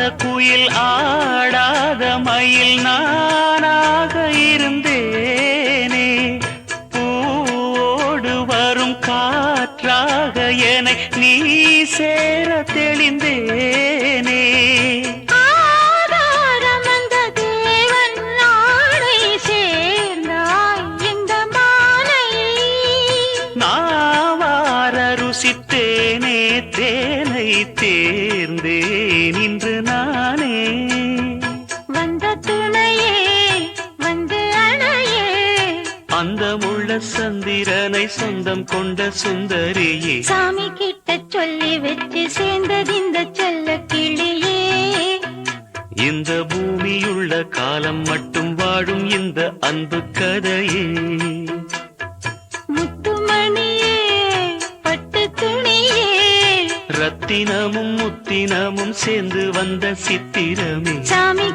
கூவாத குயில் ஆடாத மயில் நானாக இருந்தேனே. பூவோடு வரும் காற்றாக என நீ சேர தெளிந்தேனே. நாவார ருசித்தேனே தேனை தேர்ந்தேன் சந்திரனை சொந்தம் கொண்ட சுந்தரியே. சாமி கிட்ட சொல்லி வச்சு சேர்ந்தது இந்த செல்ல கிளியே. இந்த பூமியுள்ள காலம் மட்டும் வாழும் இந்த அன்பு கதையே. முத்துமணியே பட்டு துணியே. ரத்தினமும் முத்தினமும் சேர்ந்து வந்த சித்திரமே. சாமி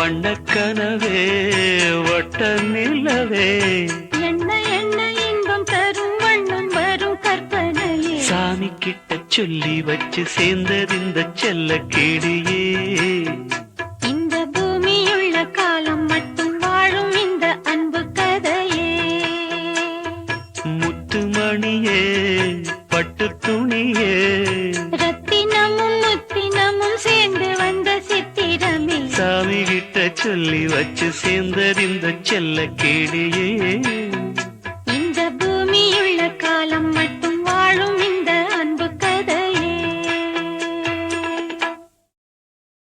வண்ணக்கனவே வட்ட நிலவே. என்ன என்ன இன்பம் தரும் வண்ணம் வரும் கற்பனையே. சாமி கிட்ட சொல்லி வச்சு சேர்ந்தது இந்த செல்ல கிளியே சொல்லி வச்சு சேர்ந்தறிந்த செல்ல கேடியே